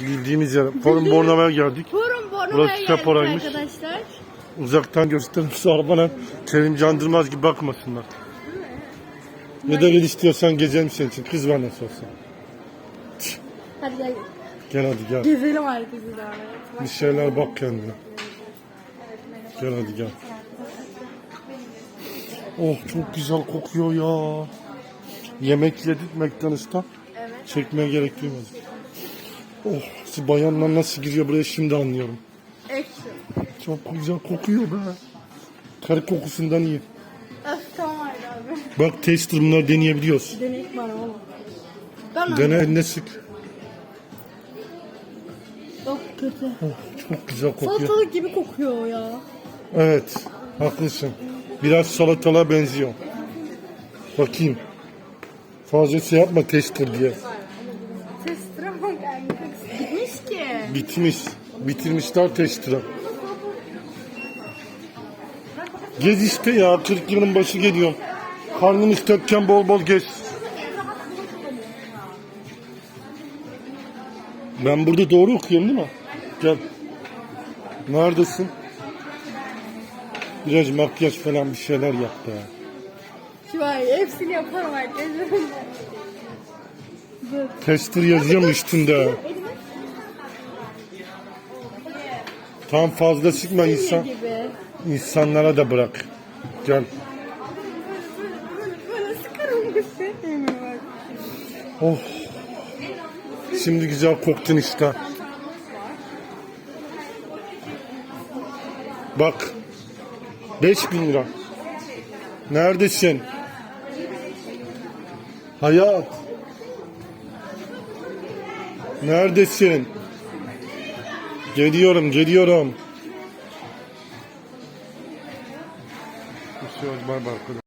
Bildiğimiz yer. Forum Bornova'ya geldik. Forum Bornova'ya geldik Sapora'ymış. arkadaşlar. Uzaktan gösterirse arabalar Kerim Candırmaz gibi bakmasınlar. Ne de gel istiyorsan gezelim senin için. Kız nasıl olsa. Hadi gel. Gel hadi gel. Gezelim herkesi daha. Bir şeyler bak kendine. Gel hadi gel. Oh çok güzel kokuyor ya. Yemek yedik McDonald's'ta. Evet. Çekmeye gerek duymadım. Oh bayanlar nasıl giriyor buraya şimdi anlıyorum. Action. Çok güzel kokuyor be. Karı kokusundan iyi. Öf tamam hadi abi. Bak tester bunları deneyebiliyoruz. Denek bana oğlum. Ben Dene eline sık. Çok kötü. Oh, çok güzel kokuyor. Salatalık gibi kokuyor ya. Evet, haklısın. Biraz salatalığa benziyor. Bakayım. Fazla şey yapma tester diye. Gitmiş ki. Bitmiş. Bitirmişler tester'ı. Gez işte ya. 40 yılın başı geliyor. Karnımız tokken bol bol gez. Ben burada doğru okuyorum değil mi? Gel. Neredesin? Biraz makyaj falan bir şeyler yap be. Şu an hepsini yaparım arkadaşlar. Tester yazıyor mu üstünde? Tam fazla sıkma insan. gibi. insanlara da bırak. Gel. Böyle sıkarım göstereyim bak. Oh. Şimdi güzel koktun işte. Bak. 5000 lira. Neredesin? Hayat. Neredesin? Geliyorum, geliyorum. Bir şey bay.